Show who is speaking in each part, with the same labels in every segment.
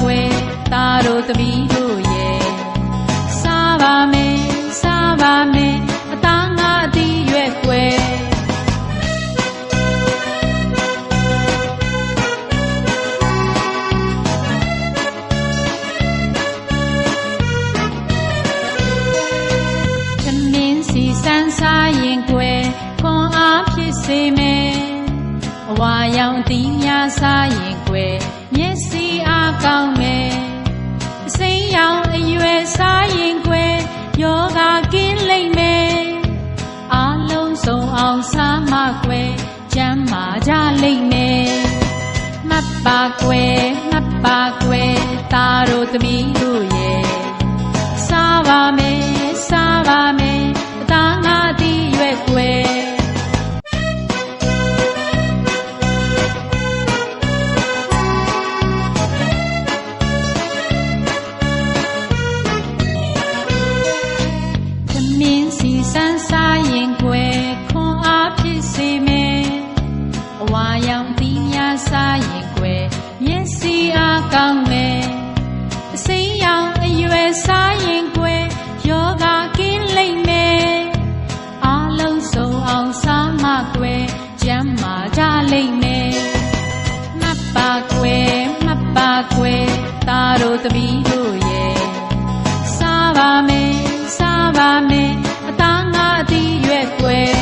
Speaker 1: ကွယ်သားတို့တပီးတို့ရဲ့စားပါမယ်စားပါမယ်အသားငါအသီးရွက်ကွယ်သမင်းစီစန်းစားရင်ကွယ်ခွန်အားဖြစ်စေမယ် အဝါရောင်တီးများစားရင်ကွယ်မျက်စိအားကောင်းမယ်အစိမ်းရောင်အရွယ်စားရင်ကွယ်ယောဂကင်းလိမ့်မယ်အားလုံးစုံအောင်စားမကွယ်ကျမ်းမာကြလိမ့်မယ်မှတ်ပါကွယ်မှတ်ပါကွယ်သားတို့သမီးတို့ သားတို့သမီးတို့ရဲ့စားပါမယ်စားပါမယ်အသားငါအသီးရွက်ွယ်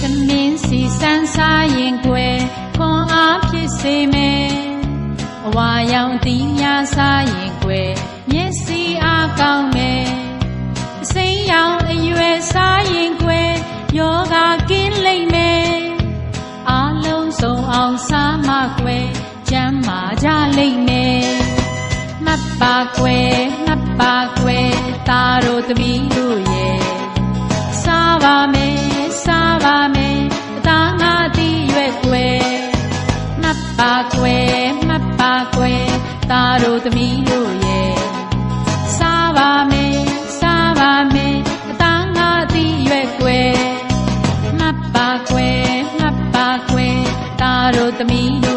Speaker 1: သမင်းစီစန်းစားရင်ွယ်ခွန်အားဖြစ်စေမယ်အဝါရောင်တီးများစားရင်ွယ်မျက်စိအားကောင်း ကွယ်မှတ်ပါကွယ်သားတို့သမီးတို့ရဲ့စားပါမယ်စားပါမယ်အသားငါသည်ရွယ်ကွယ်မှတ်ပါကွယ်မှတ်ပါကွယ်သားတို့သမီးတို့ရဲ့စားပါမယ်စားပါမယ်အသားငါသည်ရွယ်ွယ်မှတ်ပါကွယ်မှတ်ပါကွယ်သားတို့သမီး